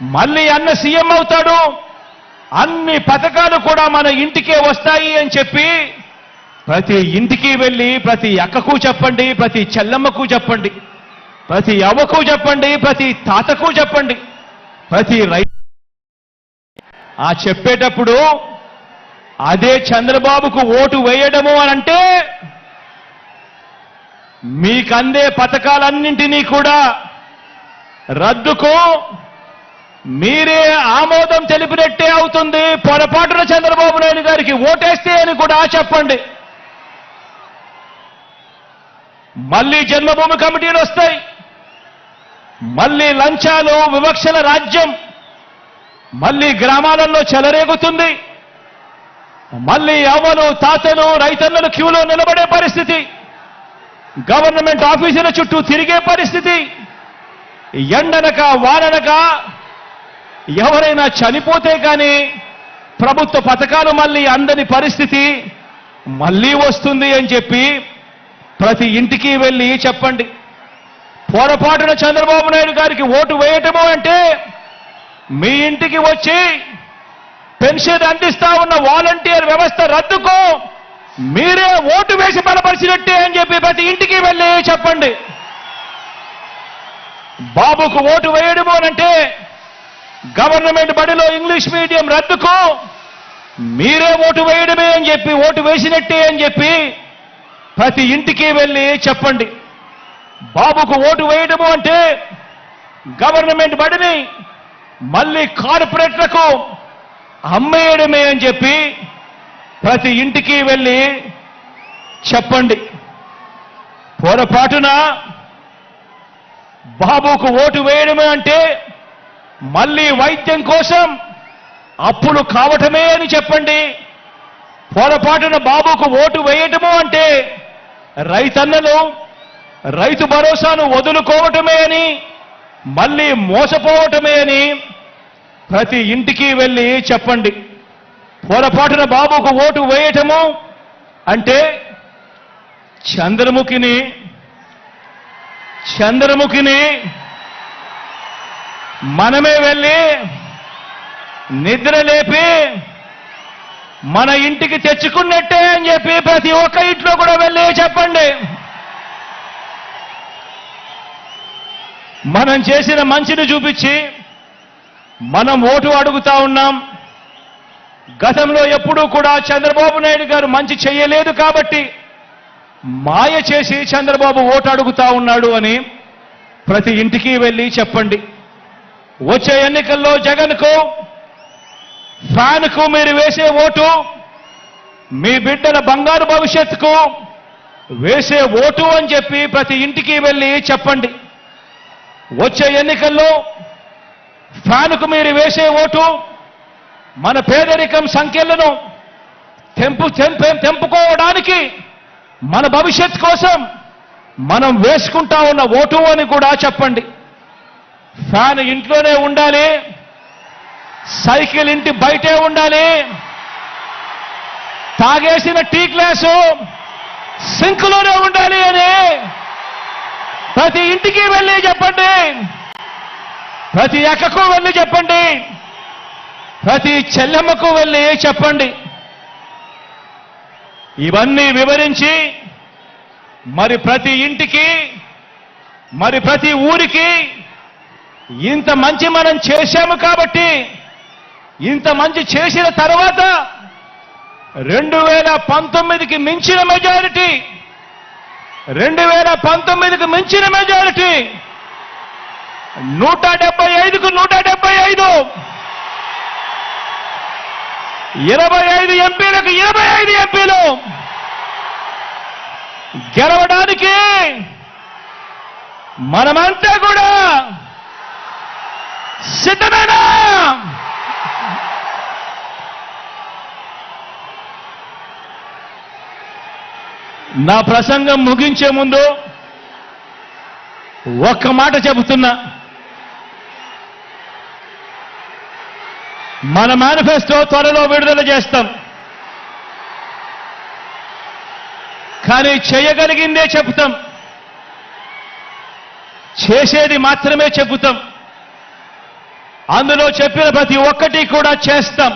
మళ్ళీ అన్న సీఎం అవుతాడు. అన్ని పథకాలు కూడా మన ఇంటికే వస్తాయి అని చెప్పి ప్రతి ఇంటికి వెళ్ళి ప్రతి అక్కకు చెప్పండి ప్రతి చెల్లమ్మకు చెప్పండి ప్రతి అవ్వకు చెప్పండి ప్రతి తాతకు చెప్పండి ప్రతి రైతు ఆ చెప్పేటప్పుడు అదే చంద్రబాబుకు ఓటు వేయడము అని అంటే మీకందే పథకాలన్నింటినీ కూడా రద్దుకు మీరే ఆమోదం తెలిపినట్టే అవుతుంది. పొరపాటున చంద్రబాబు నాయుడు గారికి ఓటేస్తే అని కూడా చెప్పండి. మళ్ళీ జన్మభూమి కమిటీలు వస్తాయి. మళ్ళీ లంచాలు వివక్షల రాజ్యం. మళ్ళీ గ్రామాలలో చెలరేగుతుంది. మళ్ళీ అవ్వలు తాతలు రైతన్నలు క్యూలో నిలబడే పరిస్థితి. గవర్నమెంట్ ఆఫీసుల చుట్టూ తిరిగే పరిస్థితి. ఎండనక వాననక ఎవరైనా చనిపోతే కానీ ప్రభుత్వ పథకాలు మళ్ళీ అందని పరిస్థితి మళ్ళీ వస్తుంది అని చెప్పి ప్రతి ఇంటికి వెళ్ళి చెప్పండి. పొరపాటున చంద్రబాబు నాయుడు గారికి ఓటు వేయటము అంటే మీ ఇంటికి వచ్చి పెన్షన్ అందిస్తా ఉన్న వాలంటీర్ వ్యవస్థ రద్దుకు మీరే ఓటు వేసి బలపరిచినట్టే అని చెప్పి ప్రతి ఇంటికి వెళ్ళి చెప్పండి. బాబుకు ఓటు వేయడము అంటే గవర్నమెంట్ బడిలో ఇంగ్లీష్ మీడియం రద్దుకు మీరే ఓటు వేయడమే అని చెప్పి ఓటు వేసినట్టే అని చెప్పి ప్రతి ఇంటికి వెళ్ళి చెప్పండి. బాబుకు ఓటు వేయడము అంటే గవర్నమెంట్ బడిని మళ్ళీ కార్పొరేట్లకు అమ్మేయడమే అని చెప్పి ప్రతి ఇంటికి వెళ్ళి చెప్పండి. పొరపాటున బాబుకు ఓటు వేయడమే అంటే మళ్ళీ వైద్యం కోసం అప్పులు కావటమే అని చెప్పండి. పొరపాటున బాబుకు ఓటు వేయటము అంటే రైతన్నలు రైతు భరోసాను వదులుకోవటమే అని మళ్ళీ మోసపోవటమే అని ప్రతి ఇంటికి వెళ్ళి చెప్పండి. పొరపాటున బాబుకు ఓటు వేయటము అంటే చంద్రముఖిని చంద్రముఖిని మనమే వెళ్ళి నిద్ర లేపి మన ఇంటికి తెచ్చుకున్నట్టే అని చెప్పి ప్రతి ఒక్క ఇంట్లో కూడా వెళ్ళి చెప్పండి. మనం చేసిన మంచిని చూపించి మనం ఓటు అడుగుతా ఉన్నాం. గతంలో ఎప్పుడూ కూడా చంద్రబాబు నాయుడు గారు మంచి చేయలేదు కాబట్టి మాయ చేసి చంద్రబాబు ఓటు అడుగుతా ఉన్నాడు అని ప్రతి ఇంటికి వెళ్ళి చెప్పండి. వచ్చే ఎన్నికల్లో జగన్కు ఫ్యాన్కు మీరు వేసే ఓటు మీ బిడ్డల బంగారు భవిష్యత్తుకు వేసే ఓటు అని చెప్పి ప్రతి ఇంటికి వెళ్ళి చెప్పండి. వచ్చే ఎన్నికల్లో ఫ్యాన్కు మీరు వేసే ఓటు మన పేదరికం సంఖ్యలను తెంపు తెంపుకోవడానికి మన భవిష్యత్ కోసం మనం వేసుకుంటా ఉన్న ఓటు అని కూడా చెప్పండి. ఫ్యాన్ ఇంట్లోనే ఉండాలి. సైకిల్ ఇంటి బయటే ఉండాలి. తాగేసిన టీ గ్లాసు సింక్లోనే ఉండాలి అని ప్రతి ఇంటికి వెళ్ళి చెప్పండి. ప్రతి అక్కకు వెళ్ళి చెప్పండి. ప్రతి చెల్లెమ్మకు వెళ్ళి చెప్పండి. ఇవన్నీ వివరించి మరి ప్రతి ఇంటికి మరి ప్రతి ఊరికి ఇంత మంచి మనం చేశాము కాబట్టి ఇంత మంచి చేసిన తర్వాత రెండు వేల పంతొమ్మిదికి మించిన మెజారిటీ రెండు వేల పంతొమ్మిదికి మించిన మెజారిటీ నూట డెబ్బై ఐదుకు నూట డెబ్బై ఐదు. ఇరవై ఐదు ఎంపీలకు ఇరవై ఐదు ఎంపీలు. గెలవడానికి మనమంతా కూడా సిద్ధమేనా! నా ప్రసంగం ముగించే ముందు ఒక్క మాట చెబుతున్నా. మన మేనిఫెస్టో త్వరలో విడుదల చేస్తాం. కానీ చేయగలిగిందే చెబుతాం. చేసేది మాత్రమే చెబుతాం. అందులో చెప్పిన ప్రతి ఒక్కటి కూడా చేస్తాం.